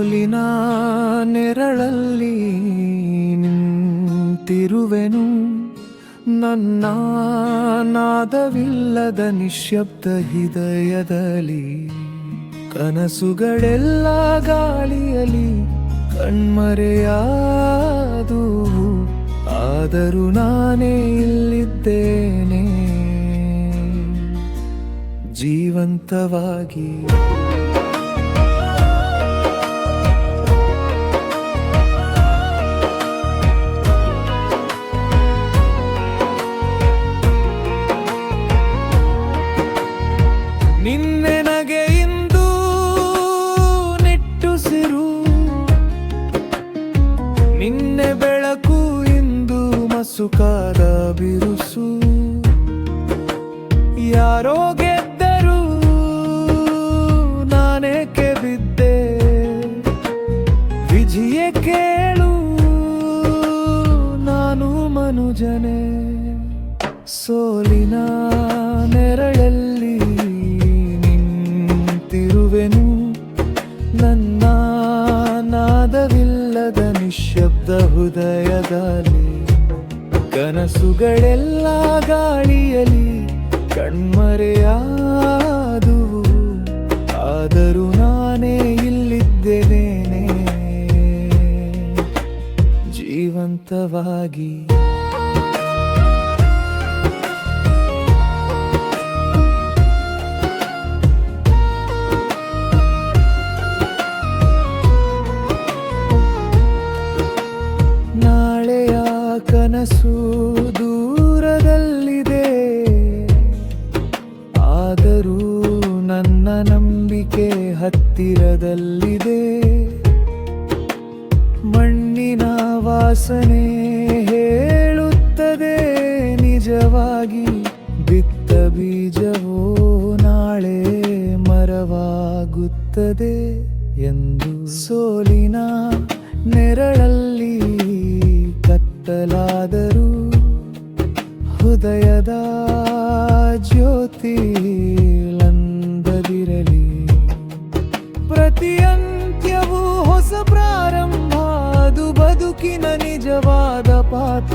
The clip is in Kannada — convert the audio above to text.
ಸೋಲಿನ ನೆರಳಲ್ಲಿ ನಿಂತಿರುವೆನು. ನನ್ನ ನಾದವಿಲ್ಲದ ನಿಶ್ಶಬ್ದ ಹೃದಯದಲ್ಲಿ ಕನಸುಗಳೆಲ್ಲ ಗಾಳಿಯಲಿ ಕಣ್ಮರೆಯಾದು ಆದರೂ ನಾನೇ ಇಲ್ಲಿದ್ದೇನೆ. ಜೀವಂತವಾಗಿ ಬೆಳಕು ಇಂದು ಮಸುಕಾದ ಬಿರುಸು. ಯಾರೋ ಗೆದ್ದರು ನಾನೇಕೆ ಬಿದ್ದೆ ವಿಜಯ ಕೇಳು, ನಾನು ಮನುಜನೆ. ಸೋಲಿನ ನೆರಳಲ್ಲಿ ನಿಂತಿರುವೆನು, ನನ್ನ ಹೃದಯದಲ್ಲಿ ಕನಸುಗಳೆಲ್ಲ ಗಾಳಿಯಲಿ ಕಣ್ಮರೆಯಾದುವು. ಆದರೂ ನಾನೇ ಇಲ್ಲಿದ್ದೇನೆ ಜೀವಂತವಾಗಿ ದೂರದಲ್ಲಿದೆ. ಆದರೂ ನನ್ನ ನಂಬಿಕೆ ಹತ್ತಿರದಲ್ಲಿದೆ. ಮಣ್ಣಿನ ವಾಸನೆ ಹೇಳುತ್ತದೆ, ನಿಜವಾಗಿ ಬಿತ್ತ ಬೀಜವೋ ನಾಳೆ ಮರವಾಗುತ್ತದೆ ಎಂದು ಸೋಲಿನ ನೆರಳಲ್ಲಿ ಹೃದಯದ ಜ್ಯೋತಿ ಲಂದದಿರಲಿ ಪ್ರತಿಯಂತ್ಯವೂ ಹೊಸ ಪ್ರಾರಂಭ ಅದು ಬದುಕಿನ ನಿಜವಾದ ಪಾಠ